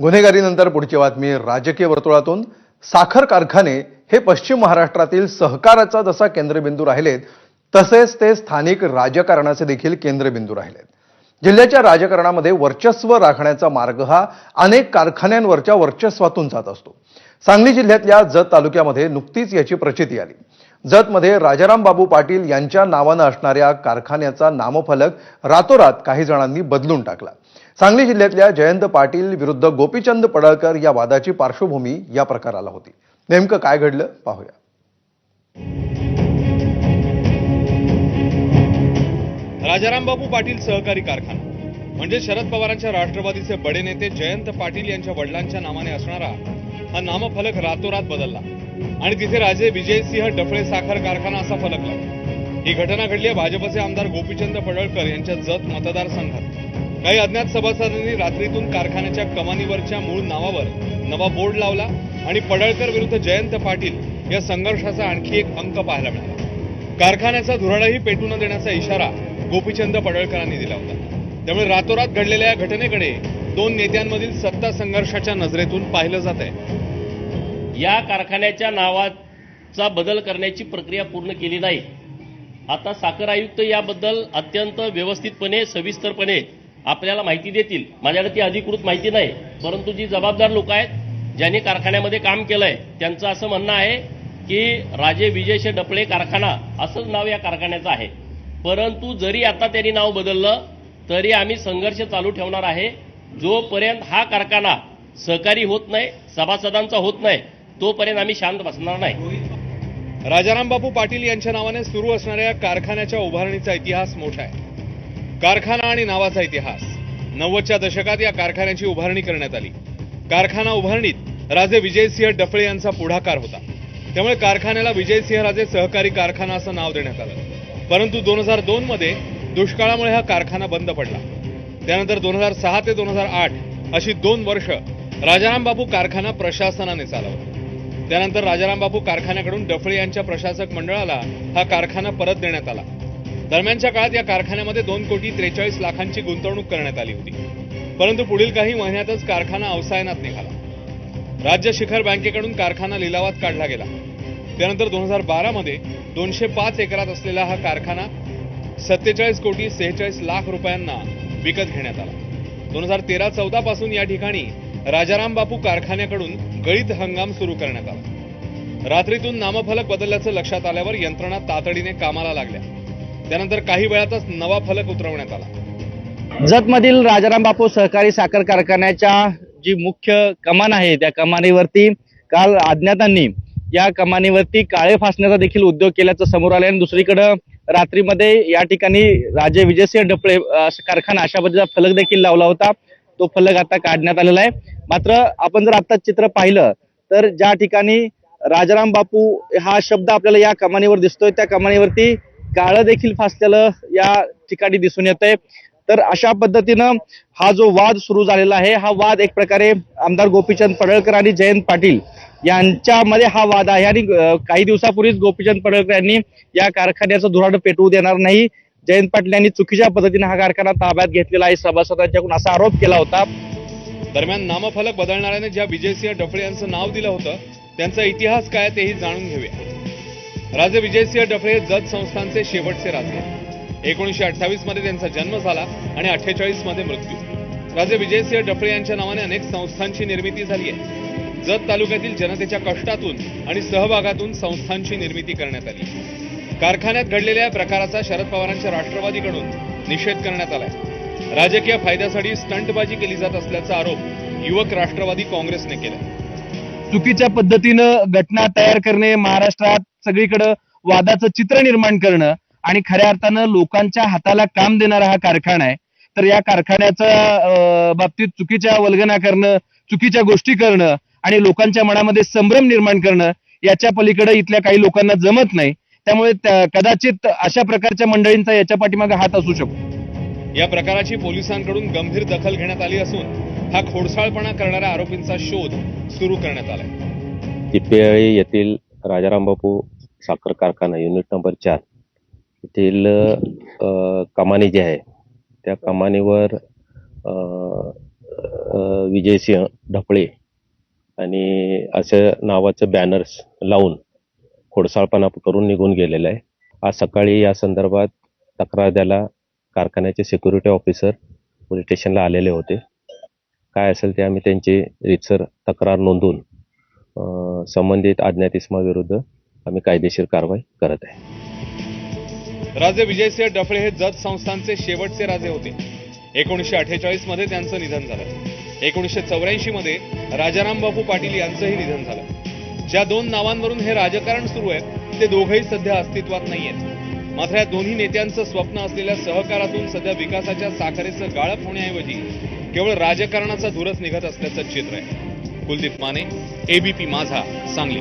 गुन्हेगारीनंतर पुढची बातमी राजकीय वर्तुळातून. साखर कारखाने हे पश्चिम महाराष्ट्रातील सहकाराचा जसा केंद्रबिंदू राहिलेत तसेच ते स्थानिक राजकारणाचे देखील केंद्रबिंदू राहिलेत. जिल्ह्याच्या राजकारणामध्ये वर्चस्व राखण्याचा मार्ग हा अनेक कारखान्यांवरच्या वर्चस्वातून जात असतो. सांगली जिल्ह्यातल्या जत तालुक्यामध्ये नुकतीच याची प्रचिती आली. जतमध्ये राजाराम बाबू पाटील यांच्या नावानं असणाऱ्या कारखान्याचा नामफलक रातोरात काही जणांनी बदलून टाकला. सांगली जिल्ह्यातल्या जयंत पाटील विरुद्ध गोपीचंद पडळकर या वादाची पार्श्वभूमी या प्रकाराला होती. नेमकं काय घडलं? पाहूया. राजारामबाबू पाटील सहकारी कारखाना. म्हणजे शरद पवारांच्या राष्ट्रवादीचे बडे नेते जयंत पाटील यांच्या वडिलांच्या नावाने असणारा हा नामफलक रातोरात बदलला. आणि तिथे राजे विजयसिंह डफळे साखर कारखाना असा फलक लागला. ही घटना घडली आहे भाजपचे आमदार गोपीचंद पडळकर यांच्या जत मतदारसंघात. काही अज्ञात सभासदांनी रात्रीतून कारखान्याच्या कमानीवरच्या मूळ नावावर नवा बोर्ड लावला आणि पडळकर विरुद्ध जयंत पाटील या संघर्षाचा आणखी एक अंक पाहायला मिळाला. कारखान्याचा धुराडाही पेटू न देण्याचा इशारा गोपीचंद पडळकरांनी दिला होता. त्यामुळे रातोरात घडलेल्या या घटनेकडे दोन नेत्यांमधील सत्ता संघर्षाच्या नजरेतून पाहिलं जात आहे. या कारखान्याच्या नावाचा बदल करण्याची प्रक्रिया पूर्ण केली नाही. आता साखर आयुक्त याबद्दल अत्यंत व्यवस्थितपणे सविस्तरपणे आपल्याला माहिती देतील. माझ्याकडे ती अधिकृत माहिती नाही परंतु जी जबाबदार लोक आहेत ज्यांनी कारखान्यामध्ये काम केलंय त्यांचं असं म्हणणं आहे की राजे विजयशे डपळे कारखाना असंच नाव या कारखान्याचं आहे. परंतु जरी आता त्यांनी नाव बदललं तरी आम्ही संघर्ष चालू ठेवणार आहे. जोपर्यंत हा कारखाना सहकारी होत नाही सभासदांचा होत नाही तोपर्यंत आम्ही शांत बसणार नाही. राजाराम बापू पाटील यांच्या नावाने सुरू असणाऱ्या कारखान्याच्या उभारणीचा इतिहास मोठा आहे. कारखाना आणि नावाचा इतिहास. नव्वदच्या दशकात या कारखान्याची उभारणी करण्यात आली. कारखाना उभारणीत राजे विजयसिंह डफळे यांचा पुढाकार होता. त्यामुळे कारखान्याला विजयसिंह राजे सहकारी कारखाना असं नाव देण्यात आलं. परंतु दोन हजार दोन मध्ये दुष्काळामुळे हा कारखाना बंद पडला. त्यानंतर दोन हजार सहा ते दोन हजार आठ अशी दोन वर्ष राजाराम बापू कारखाना प्रशासनाने चालवला. त्यानंतर राजाराम बापू कारखान्याकडून डफळे यांच्या प्रशासक मंडळाला हा कारखाना परत देण्यात आला. दरम्यानच्या काळात या कारखान्यामध्ये दोन कोटी त्रेचाळीस लाखांची गुंतवणूक करण्यात आली होती. परंतु पुढील काही महिन्यातच कारखाना अवसायनात निघाला. राज्य शिखर बँकेकडून कारखाना लिलावात काढला गेला. त्यानंतर दोन हजार बारामध्ये दोनशे पाच एकरात असलेला हा कारखाना सत्तेचाळीस कोटी सेहेचाळीस लाख रुपयांना विकत घेण्यात आला. दोन हजार तेरा चौदा पासून या ठिकाणी राजाराम बापू कारखान्याकडून गळीत हंगाम सुरू करण्यात आला. रात्रीतून नामफलक बदलल्याचं लक्षात आल्यावर यंत्रणा तातडीने कामाला लागल्या. त्यानंतर काही वेळातच नवा फलक उतरवण्यात आला. जतमधील राजाराम बापू सहकारी साखर कारखान्याच्या जी मुख्य कमान आहे त्या कमानीवरती काल अज्ञातांनी या कमानीवरती काळे फासण्याचा देखील उद्योग केल्याचं समोर आलं आणि दुसरीकडं रात्रीमध्ये या ठिकाणी राजे विजयसिंह डपळे कारखाना अशा पद्धतीचा फलक देखील लावला होता. तो फलक आता काढण्यात आलेला आहे. मात्र आपण जर आता चित्र पाहिलं तर ज्या ठिकाणी राजाराम बापू हा शब्द आपल्याला या कमानीवर दिसतोय त्या कमानीवरती काळं देखील फासलेलं या ठिकाणी दिसून येत आहे तर अशा पद्धतीनं हा जो वाद सुरू झालेला आहे हा वाद एक प्रकारे आमदार गोपीचंद पडळकर आणि जयंत पाटील यांच्यामध्ये हा वाद आहे आणि काही दिवसापूर्वीच गोपीचंद पडळकर यांनी या कारखान्याचं धुराड पेटवू देणार नाही. जयंत पाटील यांनी चुकीच्या पद्धतीने हा कारखाना ताब्यात घेतलेला आहे. सभासदांच्याकडून असा आरोप केला होता. दरम्यान नामफलक बदलणाऱ्याने ज्या विजयसिंह डफळे यांचं नाव दिलं होतं त्यांचा इतिहास काय तेही जाणून घेऊया. राजे विजयसिंह डफळे जत संस्थांचे शेवटचे राजे. एकोणीसशे अठ्ठावीसमध्ये त्यांचा जन्म झाला आणि अठ्ठेचाळीसमध्ये मृत्यू. राजे विजयसिंह डफळे यांच्या नावाने अनेक संस्थांची निर्मिती झाली आहे. जत तालुक्यातील जनतेच्या कष्टातून आणि सहभागातून संस्थांची निर्मिती करण्यात आली. कारखान्यात घडलेल्या प्रकाराचा शरद पवारांच्या राष्ट्रवादीकडून निषेध करण्यात आलाय. राजकीय फायद्यासाठी स्टंटबाजी केली जात असल्याचा आरोप युवक राष्ट्रवादी काँग्रेसने केला चुकीच्या पद्धतीनं घटना तयार करणे महाराष्ट्रात सगळीकडं वादाचं चित्र निर्माण करणं आणि खऱ्या अर्थानं लोकांच्या हाताला काम देणारा हा कारखाना आहे. तर या कारखान्याच्या बाबतीत चुकीच्या वल्गना करणं चुकीच्या गोष्टी करणं आणि लोकांच्या मनामध्ये संभ्रम निर्माण करणं याच्या पलीकडे इथल्या काही लोकांना जमत नाही. त्यामुळे त्या- कदाचित अशा प्रकारच्या मंडळींचा याच्या पाठीमागे हात असू शकतो. या प्रकाराची पोलिसांकडून गंभीर दखल घेण्यात आली असून हा खोडसाळपणा करणाऱ्या आरोपींचा शोध सुरू करण्यात आलाय. येथील राजाराम बापू साखर कारखाना युनिट नंबर चार. येथील कमानी जी आहे त्या कमानीवर विजयसिंह ढपळे आणि असं नावाचं बॅनर्स लावून खोडसाळपणा करून निघून गेलेला आहे. आज सकाळी या संदर्भात तक्रार द्यायला कारखान्याचे सिक्युरिटी ऑफिसर पोलीस स्टेशनला आलेले होते. काय असेल ते आम्ही त्यांची रितसर तक्रार नोंदवून संबंधित अज्ञात आम्ही कायदेशीर कारवाई करत आहे. राजे विजयसिंह डफळे हे जत संस्थांचे शेवटचे राजे होते. एकोणीसशे अठ्ठेचाळीसमध्ये त्यांचं निधन झालं. एकोणीसशे चौऱ्याऐंशी मध्ये राजाराम बापू पाटील यांचंही निधन झालं. ज्या दोन नावांवरून हे राजकारण सुरू आहे ते दोघंही सध्या अस्तित्वात नाहीयेत. मात्र या दोन्ही नेत्यांचं स्वप्न असलेल्या सहकारातून सध्या विकासाच्या साखरेचं गाळप होण्याऐवजी केवळ राजकारणाचा धुरच निघत असल्याचं चित्र आहे. कुलदीप माने एबीपी माझा सांगली.